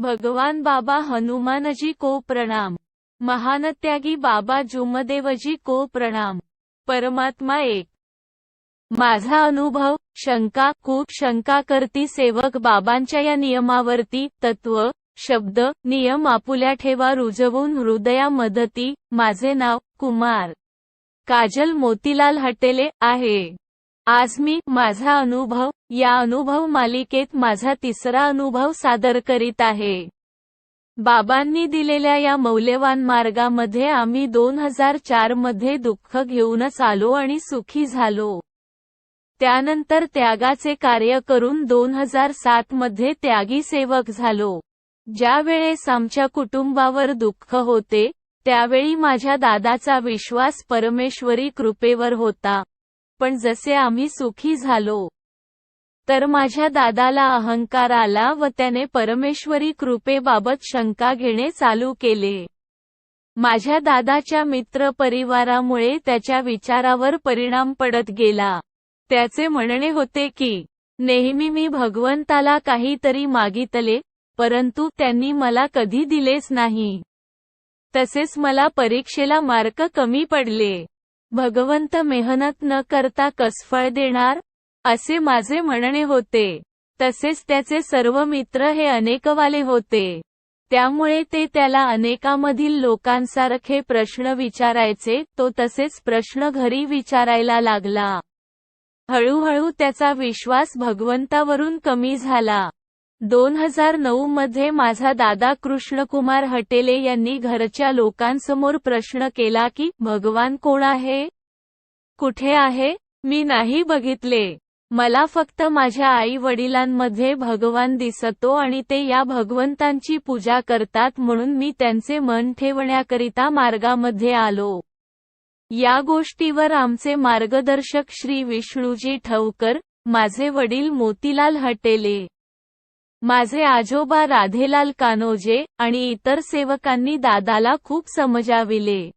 भगवान बाबा हनुमानजी को प्रणाम. महानत्यागी बाबा जुमदेवजी को प्रणाम. परमात्मा एक. माझा अनुभव शंका खूप शंका करती सेवक बाबांच्या या नियमावरती तत्व शब्द नियम आपुल्या ठेवा रुजवून हृदया मदती माझे नाव कुमार. काजल मोतीलाल हटेले आहे. आज मी माझा अनुभव या अनुभव मालिकेत माझा तिसरा अनुभव सादर करीत आहे. बाबांनी दिलेल्या या मौल्यवान मार्गामध्ये आम्ही दोन हजार चारमध्ये दुःख घेऊनच आलो आणि सुखी झालो. त्यानंतर त्यागाचे कार्य करून दोन हजार सात मध्ये त्यागी सेवक झालो. ज्यावेळेस आमच्या कुटुंबावर दुःख होते त्यावेळी माझ्या दादाचा विश्वास परमेश्वरी कृपेवर होता. पण जसे आम्ही सुखी झालो तर माझ्या दादाला अहंकार आला व त्याने परमेश्वरी कृपेबाबत शंका घेणे चालू केले. माझ्या दादाच्या मित्र परिवारामुळे त्याच्या विचारावर परिणाम पडत गेला. त्याचे म्हणणे होते की नेहमी मी भगवंताला काहीतरी मागितले परंतु त्यांनी मला कधी दिलेच नाही. तसेच मला परीक्षेला मार्क कमी पडले. भगवंत मेहनत न करता कसफळ देणार? असे माझे म्हणणे होते. तसेच त्याचे सर्व मित्र हे अनेकवाले होते. त्यामुळे ते त्याला अनेकामधील लोकांसारखे प्रश्न विचारायचे तो तसेच प्रश्न घरी विचारायला लागला. हळूहळू त्याचा विश्वास भगवंतावरून कमी झाला. दोन हजार नऊ मध्ये माझा दादा कृष्णकुमार हटेले यांनी घरच्या लोकांसमोर प्रश्न केला की भगवान कोण आहे? कुठे आहे? मी नाही बघितले. मला फक्त माझ्या आई वडिलांमध्ये भगवान दिसतो आणि ते या भगवंतांची पूजा करतात म्हणून मी त्यांचे मन ठेवण्याकरिता मार्गामध्ये आलो. या गोष्टीवर आमचे मार्गदर्शक श्री विष्णूजी ठवकर माझे वडील मोतीलाल हटेले. माझे आजोबा राधेलाल कानोजे आणि इतर सेवकांनी दादाला खूप समजाविले.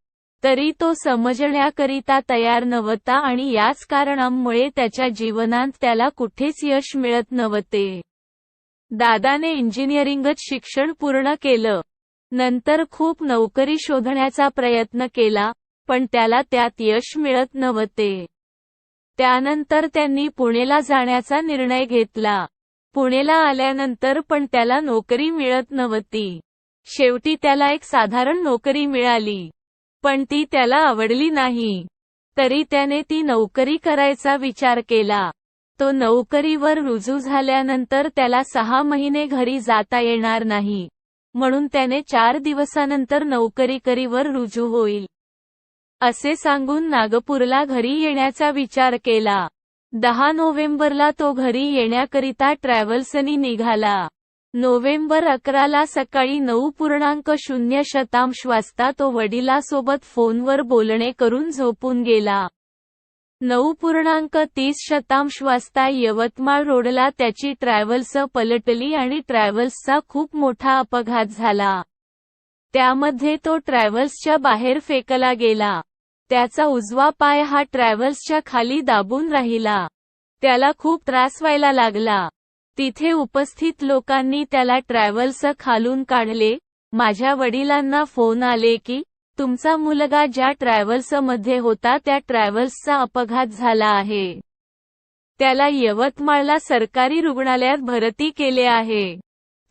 तरी तो समजण्याकरिता तयार नव्हता आणि याच कारणामुळे त्याच्या जीवनात त्याला कुठेच यश मिळत नव्हते. दादाने इंजिनिअरिंगच शिक्षण पूर्ण केलं. नंतर खूप नोकरी शोधण्याचा प्रयत्न केला पण त्याला त्यात यश मिळत नव्हते. त्यानंतर त्यांनी पुणेला जाण्याचा निर्णय घेतला. पुणेला आल्यानंतर पण त्याला नोकरी मिळत नव्हती. शेवटी त्याला एक साधारण नोकरी मिळाली. पण ती त्याला आवडली नाही. तरी त्याने ती नोकरी करायचा विचार केला. तो नोकरीवर रुजू झाल्यानंतर त्याला सहा महिने घरी जाता येणार नाही. म्हणून त्याने चार दिवसानंतर नोकरीकरीवर रुजू होईल. असे सांगून नागपूरला घरी येण्याचा विचार केला. दहा नोव्हेंबरला तो घरी येण्याकरिता ट्रॅव्हल्सनी निघाला. नोव्हेंबर अकराला सकाळी नऊ पूर्णांक शून्य शतांश वाजता तो वडिलासोबत फोनवर बोलणे करून झोपून गेला. नऊ पूर्णांक तीस शतांश वाजता यवतमाळ रोडला त्याची ट्रॅव्हल्स पलटली आणि ट्रॅव्हल्सचा खूप मोठा अपघात झाला. त्यामध्ये तो ट्रॅव्हल्सच्या बाहेर फेकला गेला. त्याचा उजवा पाय हा ट्रॅव्हल्सच्या खाली दाबून राहिला. त्याला खूप त्रास व्हायला लागला. तिथे उपस्थित लोकांनी त्याला ट्रॅव्हल्स खालून काढले. माझ्या वडिलांना फोन आले की तुमचा मुलगा ज्या ट्रॅव्हल्समध्ये होता त्या ट्रॅव्हल्सचा अपघात झाला आहे. त्याला यवतमाळला सरकारी रुग्णालयात भरती केले आहे.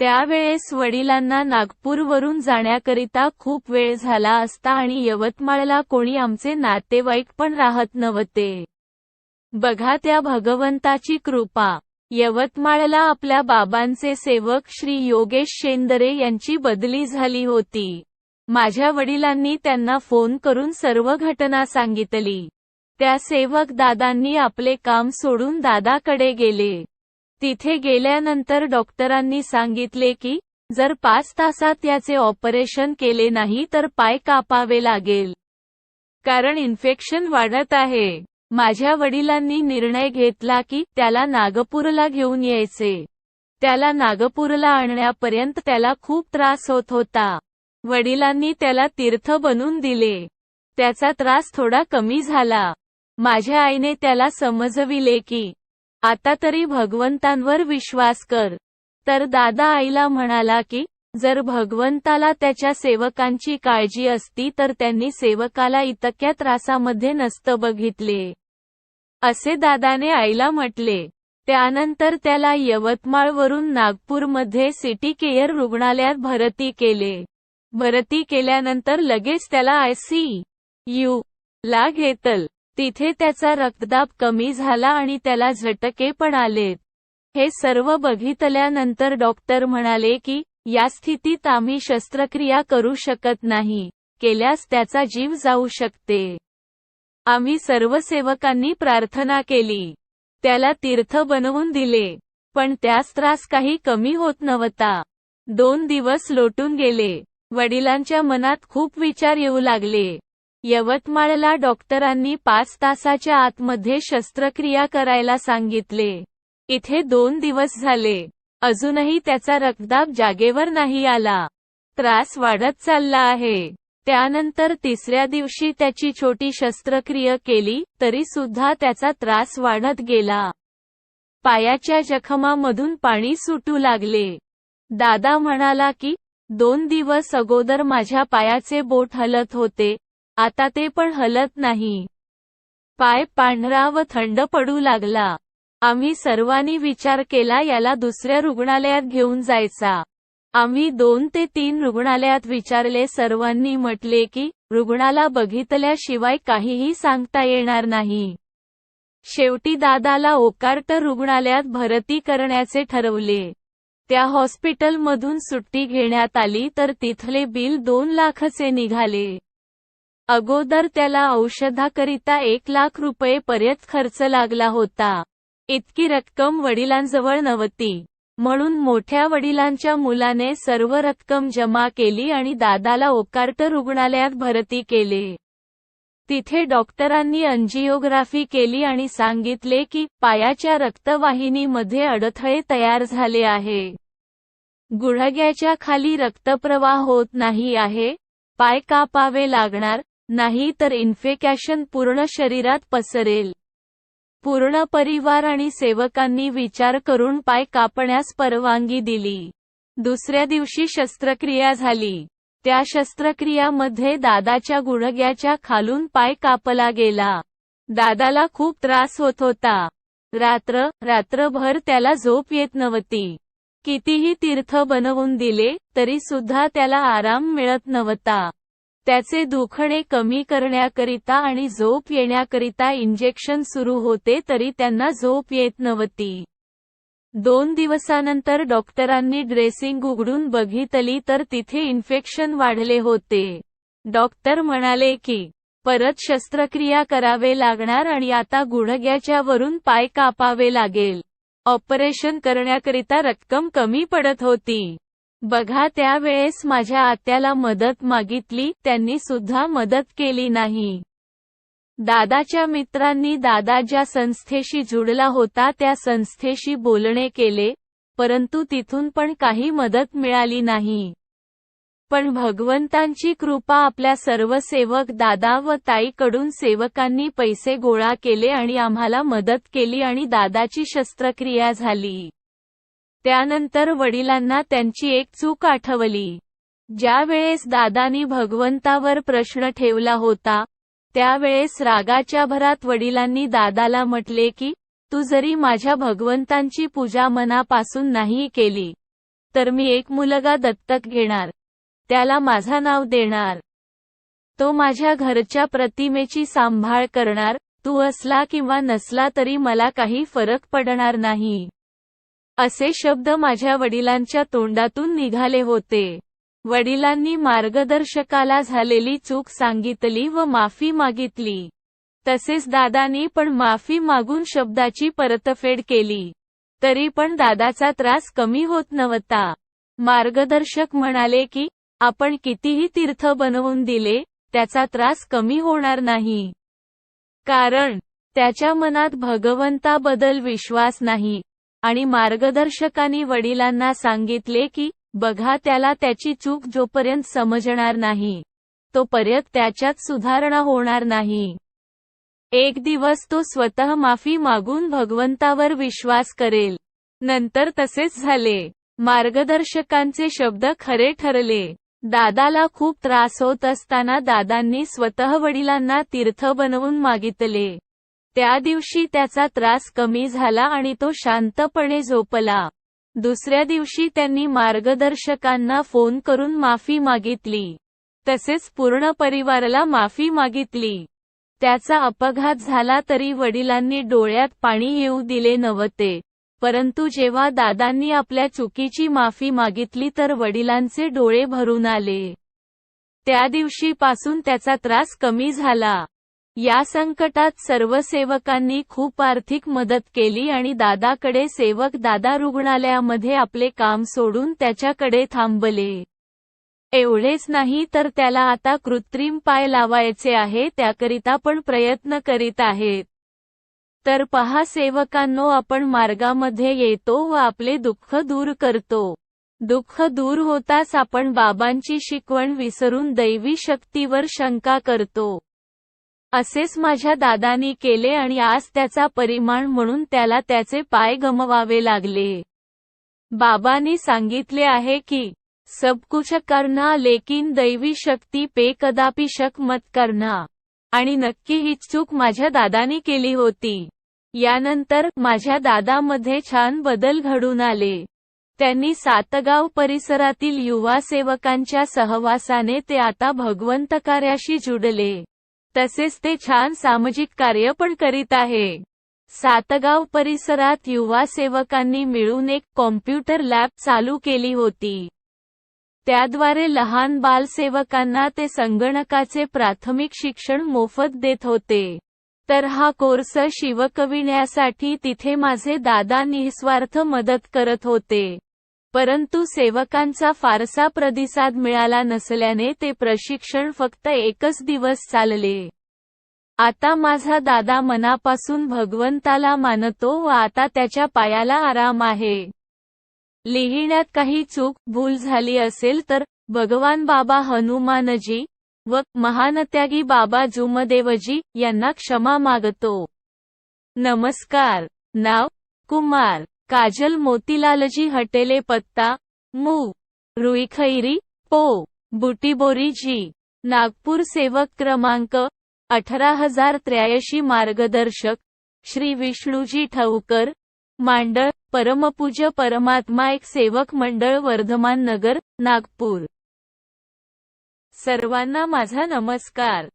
त्यावेळेस वडिलांना नागपूरवरून जाण्याकरिता खूप वेळ झाला असता आणि यवतमाळला कोणी आमचे नातेवाईक पण राहत नव्हते. बघा त्या भगवंताची कृपा. यवतमाळला आपल्या बाबांचे सेवक श्री योगेश शेंदरे यांची बदली झाली होती. माझ्या वडिलांनी त्यांना फोन करून सर्व घटना सांगितली. त्या सेवक दादांनी आपले काम सोडून दादाकडे गेले. तिथे गेल्यानंतर डॉक्टरांनी सांगितले की जर पाच तासात याचे ऑपरेशन केले नाही तर पाय कापावे लागेल. कारण इन्फेक्शन वाढत आहे. माझ्या वडिलांनी निर्णय घेतला की त्याला नागपूरला घेऊन यायचे. त्याला नागपूरला आणण्यापर्यंत त्याला खूप त्रास होत होता. वडिलांनी त्याला तीर्थ बनून दिले. त्याचा त्रास थोडा कमी झाला. माझ्या आईने त्याला समजविले की आता तरी भगवंतांवर विश्वास कर. तर दादा आईला म्हणाला की जर भगवंताला त्याच्या सेवकांची काळजी असती तर त्यांनी सेवकाला इतक्या त्रासामध्ये नसतं बघितले. असे दादाने आईला म्हटले. त्यानंतर त्याला यवतमाळवरून नागपूरमध्ये सिटी केअर रुग्णालयात भरती केले. भरती केल्यानंतर लगेच त्याला आय सी यू ला घेतल. तिथे त्याचा रक्तदाब कमी झाला आणि त्याला झटके पण आलेत हे सर्व बघितल्यानंतर डॉक्टर म्हणाले की या स्थितीत आम्ही शस्त्रक्रिया करू शकत नाही केल्यास त्याचा जीव जाऊ शकते. आम्ही सर्व सेवकांनी प्रार्थना केली. त्याला तीर्थ बनवून दिले. पण त्यास त्रास काही कमी होत नव्हता. दोन दिवस लोटून गेले. वडिलांच्या मनात खूप विचार येऊ लागले. यवतमाळला डॉक्टरांनी पाच तासाच्या आतमध्ये शस्त्रक्रिया करायला सांगितले. इथे दोन दिवस झाले. अजूनही त्याचा रक्तदाब जागेवर नाही आला. त्रास वाढत चालला आहे. त्यानंतर तिसऱ्या दिवशी त्याची छोटी शस्त्रक्रिया केली तरी सुद्धा त्याचा त्रास वाढत गेला. पायाच्या जखमामधून पाणी सुटू लागले. दादा म्हणाला की दोन दिवस अगोदर माझ्या पायाचे बोट हलत होते. आता ते पण हलत नाही. पाय पांढरा व थंड पडू लागला. आम्ही सर्वांनी विचार केला याला दुसऱ्या रुग्णालयात घेऊन जायचा. आम्ही दोन ते तीन रुग्णालयात विचारले सर्वांनी म्हटले की रुग्णाला बघितल्याशिवाय काहीही सांगता येणार नाही. शेवटी दादाला ओकार्ट रुग्णालयात भरती करण्याचे ठरवले. त्या हॉस्पिटलमधून सुट्टी घेण्यात आली तर तिथले बिल दोन लाखचे निघाले. अगोदर त्याला औषधाकरिता एक लाख रुपये पर्यंत खर्च लागला होता. इतकी रक्कम वडिलांजवळ नव्हती. म्हणून मोठ्या वडिलांच्या मुलाने सर्व रक्कम जमा केली आणि दादाला ओकार्ट रुग्णालयात भरती केले. तिथे डॉक्टरांनी अंजिओग्राफी केली आणि सांगितले की पायाच्या रक्तवाहिनीमध्ये अडथळे तयार झाले आहे. गुडघ्याच्या खाली रक्तप्रवाह होत नाही आहे. पाय कापावे लागणार. नाही तर इन्फेकॅशन पूर्ण शरीरात पसरेल. पूर्ण परिवार आणि सेवकांनी विचार करून पाय कापण्यास परवानगी दिली. दुसऱ्या दिवशी शस्त्रक्रिया झाली. त्या शस्त्रक्रियामध्ये दादाच्या गुडघ्याच्या खालून पाय कापला गेला. दादाला खूप त्रास होत होता. रात्र रात्रभर त्याला झोप येत नव्हती. कितीही तीर्थ बनवून दिले तरी सुद्धा त्याला आराम मिळत नव्हता. त्याचे दुखणे कमी करण्याकरिता आणि झोप येण्याकरिता इंजेक्शन सुरू होते तरी त्यांना झोप येत नव्हती. दोन दिवसानंतर डॉक्टरांनी ड्रेसिंग उघडून बघितली तर तिथे इन्फेक्शन वाढले होते. डॉक्टर म्हणाले की परत शस्त्रक्रिया करावे लागणार आणि आता गुडघ्याच्या वरून पाय कापावे लागेल. ऑपरेशन करण्याकरिता रक्कम कमी पडत होती. बघा त्यावेळेस माझ्या आत्याला मदत मागितली त्यांनी सुद्धा मदत केली नाही. दादाच्या मित्रांनी दादा ज्या संस्थेशी जुडला होता त्या संस्थेशी बोलणे केले परंतु तिथून पण काही मदत मिळाली नाही. पण भगवंतांची कृपा आपल्या सर्व सेवक दादा व ताईकडून सेवकांनी पैसे गोळा केले आणि आम्हाला मदत केली आणि दादाची शस्त्रक्रिया झाली. त्यानंतर वडिलांना त्यांची एक चूक आठवली. ज्यावेळेस दादानी भगवंतावर प्रश्न ठेवला होता त्यावेळेस रागाच्या भरात वडिलांनी दादाला म्हटले की तू जरी माझ्या भगवंतांची पूजा मनापासून नाही केली तर मी एक मुलगा दत्तक घेणार. त्याला माझा नाव देणार. तो माझ्या घरच्या प्रतिमेची सांभाळ करणार. तू असला किंवा नसला तरी मला काही फरक पडणार नाही. असे शब्द माझ्या वडिलांच्या तोंडातून निघाले होते. वडिलांनी मार्गदर्शकाला झालेली चूक सांगितली व माफी मागितली. तसेच दादानी पण माफी मागून शब्दाची परतफेड केली. तरी पण दादाचा त्रास कमी होत नव्हता. मार्गदर्शक म्हणाले की आपण कितीही तीर्थ बनवून दिले त्याचा त्रास कमी होणार नाही. कारण त्याच्या मनात भगवंताबद्दल विश्वास नाही. आणि मार्गदर्शकांनी वडिलांना सांगितले की बघा त्याला त्याची चूक जोपर्यंत समजणार नाही तोपर्यंत त्याच्यात सुधारणा होणार नाही. एक दिवस तो स्वतः माफी मागून भगवंतावर विश्वास करेल. नंतर तसेच झाले. मार्गदर्शकांचे शब्द खरे ठरले. दादाला खूप त्रास होत असताना दादांनी स्वतः वडिलांना तीर्थ बनवून मागितले. त्या दिवशी त्याचा त्रास कमी झाला आणि तो शांतपणे झोपला. दुसऱ्या दिवशी त्यांनी मार्गदर्शकांना फोन करून माफी मागितली. तसेच पूर्ण परिवाराला माफी मागितली. त्याचा अपघात झाला तरी वडिलांनी डोळ्यात पाणी येऊ दिले नव्हते. परंतु जेव्हा दादांनी आपल्या चुकीची माफी मागितली तर वडिलांचे डोळे भरून आले. त्या दिवशीपासून त्याचा त्रास कमी झाला. या संकटात सर्व सेवकांनी खूप आर्थिक मदत केली आणि दादाकडे सेवक दादा रुग्णालयामध्ये आपले काम सोडून त्याच्याकडे थांबले. एवढेच नाही तर त्याला आता कृत्रिम पाय लावायचे आहे त्याकरिता पण प्रयत्न करीत आहेत. तर पहा सेवकांनो आपण मार्गामध्ये येतो व आपले दुःख दूर करतो. दुःख दूर होताच आपण बाबांची शिकवण विसरून दैवी शक्तीवर शंका करतो. असेच माझ्या दादानी केले आणि आज त्याचा परिमाण म्हणून त्याला त्याचे पाय गमवावे लागले. बाबांनी सांगितले आहे की सब कुछ करना लेकिन दैवी शक्ती पे कदापि शक मत करना. आणि नक्की ही चूक माझ्या दादानी केली होती. यानंतर माझ्या दादामध्ये छान बदल घडून आले. त्यांनी सातगाव परिसरातील युवा सेवकांच्या सहवासाने ते आता भगवंत कार्याशी जुडले. तसेच ते छान सामाजिक कार्य पण करीत आहे. सातगाव परिसरात युवा सेवकांनी मिळून एक कॉम्प्युटर लॅब चालू केली होती. त्याद्वारे लहान बालसेवकांना ते संगणकाचे प्राथमिक शिक्षण मोफत देत होते. तर हा कोर्स शिवकविण्यासाठी तिथे माझे दादा निस्वार्थ मदत करत होते. परंतु सेवकांचा फारसा प्रतिसाद मिळाला नसल्याने ते प्रशिक्षण फक्त एकच दिवस चालले. आता माझा दादा मनापासून भगवंताला मानतो व आता त्याच्या पायाला आराम आहे. लिहिण्यात काही चूक भूल झाली असेल तर भगवान बाबा हनुमानजी व महानत्यागी बाबा जुमदेवजी यांना क्षमा मागतो. नमस्कार. नाव कुमार. काजल मोतीलालजी हटेले पत्ता मू. रुईखैरी पो. बुटीबोरी जी नागपूर सेवक क्रमांक अठरा हजार त्र्याऐंशी मार्गदर्शक श्री विष्णूजी ठवकर मांडळ परमपूज्य परमात्मा एक सेवक मंडळ वर्धमान नगर नागपूर. सर्वांना माझा नमस्कार.